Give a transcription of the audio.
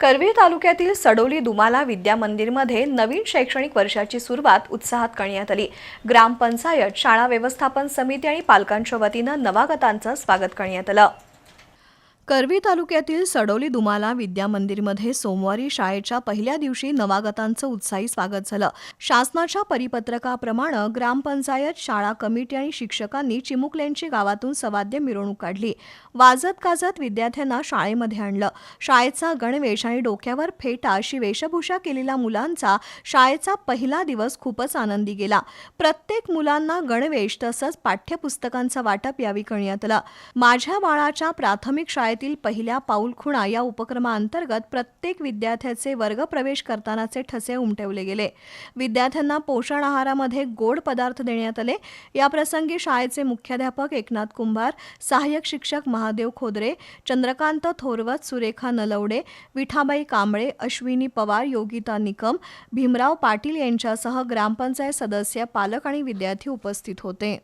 करवीर तालुक्यातील सडोली दुमाला विद्या मंदिरमध्ये नवीन शैक्षणिक वर्षाची सुरुवात उत्साहात करण्यात आली. ग्रामपंचायत शाळा व्यवस्थापन समिती आणि पालकांच्या वतीनं नवागतांचं स्वागत करण्यात आलं. करवी तालुक्यातील सडोली दुमाला विद्या मंदिरमध्ये सोमवारी शाळेच्या पहिल्या दिवशी नवागतांचं उत्साही स्वागत झालं. शासनाच्या परिपत्रकाप्रमाणे ग्रामपंचायत शाळा कमिटी आणि शिक्षकांनी चिमुकल्यांची गावातून सवाद्य मिरवणूक काढली. वाजत गाजत विद्यार्थ्यांना शाळेमध्ये आणलं. शाळेचा गणवेश आणि डोक्यावर फेटा अशी वेशभूषा केलेल्या मुलांचा शाळेचा पहिला दिवस खूपच आनंदी गेला. प्रत्येक मुलांना गणवेश तसंच पाठ्यपुस्तकांचं वाटप यावेळी करण्यात आलं. माझ्या बाळाच्या प्राथमिक शाळेत शाळेतील पहिल्या पाऊलखुणा या उपक्रमाअंतर्गत प्रत्येक विद्यार्थ्याचे वर्ग प्रवेश करतानाचे ठसे उमटवले गेले. विद्यार्थ्यांना पोषण आहारामध्ये गोड पदार्थ देण्यात आले. या प्रसंगी शाळेचे मुख्याध्यापक एकनाथ कुंभार सहाय्यक शिक्षक महादेव खोदरे चंद्रकांत थोरवत सुरेखा नलवडे विठाबाई कांबळे अश्विनी पवार योगिता निकम भीमराव पाटील यांच्यासह ग्रामपंचायत सदस्य पालक आणि विद्यार्थी उपस्थित होते.